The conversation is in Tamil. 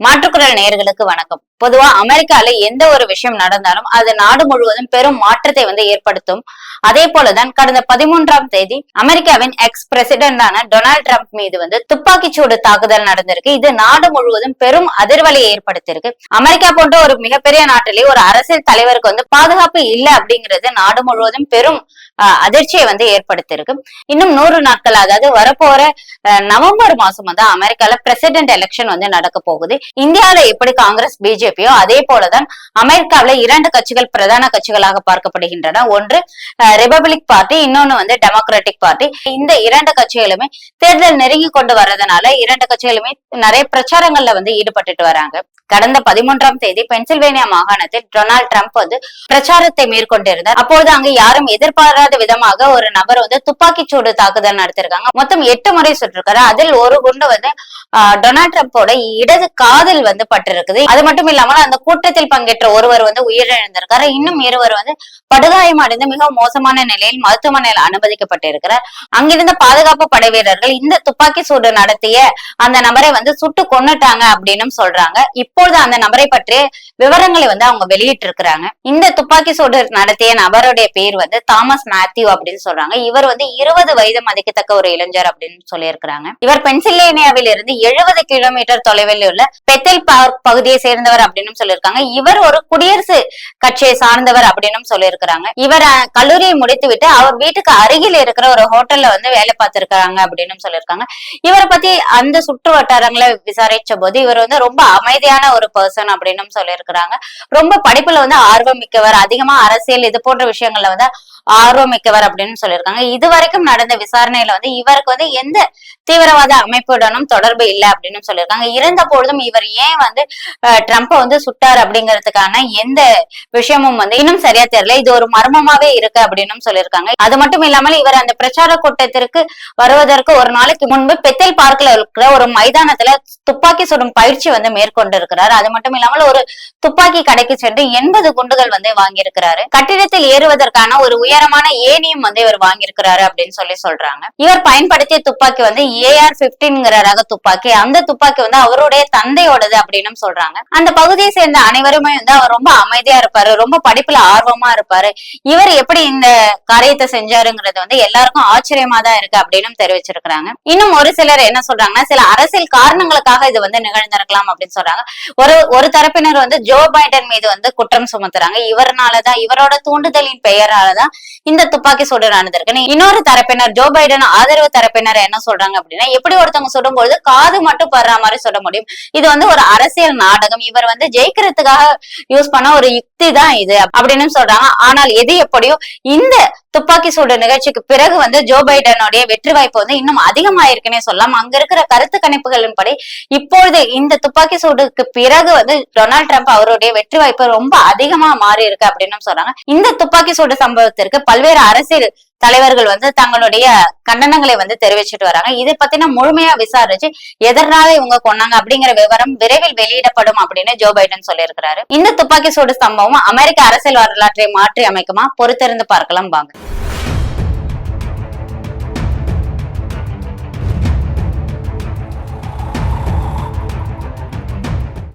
மாற்றுக்குரல் நேயர்களுக்கு வணக்கம். பொதுவா அமெரிக்கால எந்த ஒரு விஷயம் நடந்தாலும் அது நாடு முழுவதும் பெரும் மாற்றத்தை வந்து ஏற்படுத்தும். அதே போலதான் கடந்த பதிமூன்றாம் தேதி அமெரிக்காவின் எக்ஸ் பிரசிடென்டான டொனால்ட் ட்ரம்ப் மீது வந்து துப்பாக்கிச்சூடு தாக்குதல் நடந்திருக்கு. இது நாடு முழுவதும் பெரும் அதிர்வலையை ஏற்படுத்தியிருக்கு. அமெரிக்கா போன்ற ஒரு மிகப்பெரிய நாட்டிலே ஒரு அரசியல் தலைவருக்கு வந்து பாதுகாப்பு இல்லை அப்படிங்கிறது நாடு முழுவதும் பெரும் அதிர்ச்சியை வந்து ஏற்படுத்தியிருக்கு. இன்னும் நூறு நாட்கள் அதாவது வரப்போற நவம்பர் மாசம் வந்து அமெரிக்கால பிரசிடென்ட் எலெக்ஷன் வந்து நடக்க போகுது. இந்தியாவில எப்படி காங்கிரஸ் பிஜேபியோ அதே போலதான் அமெரிக்காவில இரண்டு கட்சிகள் பிரதான கட்சிகளாக பார்க்கப்படுகின்றன. ஒன்று ரிபப்ளிக் பார்ட்டி இன்னொன்னு வந்து டெமோக்ராட்டிக் பார்ட்டி இந்த இரண்டு கட்சிகளுமே தேர்தல் நெருங்கி கொண்டு வர்றதுனால இரண்டு கட்சிகளுமே நிறைய பிரச்சாரங்கள்ல வந்து ஈடுபட்டுட்டு வராங்க. கடந்த பதிமூன்றாம் தேதி பென்சில்வேனியா மாகாணத்தில் டொனால்ட் ட்ரம்ப் வந்து பிரச்சாரத்தை மேற்கொண்டிருந்தார். அப்போது அங்கு யாரும் எதிர்பாராத விதமாக ஒரு நபர் வந்து துப்பாக்கி சூடு தாக்குதல் நடத்திருக்காங்க மொத்தம் எட்டு முறை சுட்டிருக்காரு. அதில் ஒரு குண்டு வந்து ஆஹ், டொனால்ட் ட்ரம்ப்போட இடது காதல் வந்து பட்டிருக்குது. அது மட்டும் இல்லாமல் அந்த கூட்டத்தில் பங்கேற்ற ஒருவர் வந்து உயிரிழந்திருக்காரு. இன்னும் இருவர் வந்து படுகாயம் அடைந்து மிக மோசமான நிலையில் மருத்துவமனையில் அனுமதிக்கப்பட்டிருக்கிறார். அங்கிருந்த பாதுகாப்பு படை வீரர்கள் இந்த துப்பாக்கி சூடு நடத்திய அந்த நபரை வந்து சுட்டு கொண்டுட்டாங்க அப்படின்னு சொல்றாங்க. இப்பொழுது அந்த நபரை பற்றி விவரங்களை வந்து அவங்க வெளியிட்டு இருக்கிறாங்க இந்த துப்பாக்கி சூடு நடத்திய நபருடைய பேர் வந்து தாமஸ் மேத்யூ அப்படின்னு சொல்றாங்க. இவர் வந்து இருபது வயது மதிக்கத்தக்க ஒரு இளைஞர் அப்படின்னு சொல்லியிருக்கிறாங்க. இவர் பென்சில்வேனியாவில் இருந்து எழுபது கிலோமீட்டர் தொலைவில் உள்ள பெத்தல் பார்க் பகுதியை சேர்ந்தவர் அப்படின்னு சொல்லியிருக்காங்க. இவர் ஒரு குடியரசு கட்சியை சார்ந்தவர் அப்படின்னு சொல்லியிருக்கிறாங்க. இவர் கல்லூரியை கல்லூரியை முடித்துவிட்டு அவர் வீட்டுக்கு அருகில் இருக்கிற ஒரு ஹோட்டல்ல வந்து வேலை பார்த்திருக்காங்க அப்படின்னு சொல்லியிருக்காங்க. இவரை பத்தி அந்த சுற்று வட்டாரங்களை விசாரிச்ச போது இவர் வந்து ரொம்ப அமைதியான ஒரு பர்சன் அப்படின்னு இருக்கிறாங்க ரொம்ப படிப்புல வந்து ஆர்வம் மிக்கவர். அதிகமா அரசியல் இது போன்ற விஷயங்கள்ல வந்து ஆர்வம் மிக்கவர் அப்படின்னு சொல்லியிருக்காங்க. இது வரைக்கும் நடந்த விசாரணையில வந்து இவருக்கு வந்து எந்த தீவிரவாத அமைப்புடனும் தொடர்பு இல்லை அப்படின்னு சொல்லியிருக்காங்க. இருந்த பொழுதும் இவர் ஏன் வந்து ட்ரம்ப்பை வந்து சுட்டார் அப்படிங்கிறதுக்கான எந்த விஷயமும் வந்து இன்னும் சரியா தெரியல. இது ஒரு மர்மமாவே இருக்கு அப்படின்னு சொல்லியிருக்காங்க. அது மட்டும் இல்லாமல் இவர் அந்த பிரச்சார கூட்டத்திற்கு வருவதற்கு ஒரு நாளைக்கு முன்பு பெத்தல் பார்க்ல இருக்கிற ஒரு மைதானத்துல துப்பாக்கி சுடும் பயிற்சி வந்து மேற்கொண்டு இருக்கிறார் அது மட்டும் இல்லாமல் ஒரு துப்பாக்கி கடைக்கு சென்று எண்பது குண்டுகள் வந்து வாங்கியிருக்கிறாரு. கட்டிடத்தில் ஏறுவதற்கான ஒரு உயரமான ஏணியும் வந்து இவர் வாங்கியிருக்கிறாரு அப்படின்னு சொல்லி சொல்றாங்க. இவர் பயன்படுத்திய துப்பாக்கி வந்து ஏஆர் பிப்டீன்ங்கிற ரக துப்பாக்கி. அந்த துப்பாக்கி வந்து அவருடைய தந்தையோடது அப்படின்னு சொல்றாங்க. அந்த பகுதியை சேர்ந்த அனைவருமே வந்து அவர் ரொம்ப அமைதியா இருப்பாரு. ரொம்ப படிப்புல ஆர்வமா இருப்பாரு. இவர் எப்படி இந்த காரியத்தை செஞ்சாருங்கிறது வந்து எல்லாருக்கும் ஆச்சரியமா தான் இருக்கு அப்படின்னு தெரிவிச்சிருக்கிறாங்க. இன்னும் ஒரு சிலர் என்ன சொல்றாங்கன்னா சில அரசியல் காரணங்களுக்காக இது வந்து நிகழ்ந்திருக்கலாம் அப்படின்னு சொல்றாங்க. ஒரு ஒரு தரப்பினர் வந்து ஜோ பைடன் மீது வந்து குற்றம் சுமத்துறாங்க. இவர்னாலதான் இவரோட தூண்டுதலின் பெயராலதான் இந்த துப்பாக்கி சூடு நடந்திருக்கு. இன்னொரு தரப்பினர் ஜோ பைடன் ஆதரவு தரப்பினர் என்ன சொல்றாங்க அப்படின்னா எப்படி ஒருத்தவங்க சுடும்பொழுது காது மட்டும் படுற மாதிரி சொல்ல முடியும். இது வந்து ஒரு அரசியல் நாடகம். இவர் வந்து ஜெயிக்கிறதுக்காக யூஸ் பண்ண ஒரு யுக்தி தான் இது அப்படின்னு சொல்றாங்க. ஆனால் எது எப்படியோ இந்த துப்பாக்கி சூடு நிகழ்ச்சிக்கு பிறகு வந்து ஜோ பைடனுடைய வெற்றி வாய்ப்பு வந்து இன்னும் அதிகமாயிருக்குன்னே சொல்லலாம். அங்க இருக்கிற கருத்து கணிப்புகளின்படி இப்பொழுது இந்த துப்பாக்கி சூடுக்கு பிறகு வந்து டொனால்ட் ட்ரம்ப் அவருடைய வெற்றி வாய்ப்பு ரொம்ப அதிகமா மாறி இருக்கு அப்படின்னு சொல்றாங்க இந்த துப்பாக்கி சூடு சம்பவத்திற்கு பல்வேறு அரசியல் தலைவர்கள் வந்து தங்களுடைய கண்டனங்களை வந்து தெரிவிச்சிட்டு வராங்க. இதை பத்தின முழுமையா விசாரிச்சு எதனால இவங்க கொன்னாங்க அப்படிங்கிற விவரம் விரைவில் வெளியிடப்படும் அப்படின்னு ஜோ பைடன் சொல்லியிருக்கிறாரு. இந்த துப்பாக்கி சூடு சம்பவம் அமெரிக்க அரசியல் வரலாற்றை மாற்றி அமைக்குமா? பொறுத்திருந்து பார்க்கலாம் வாங்க.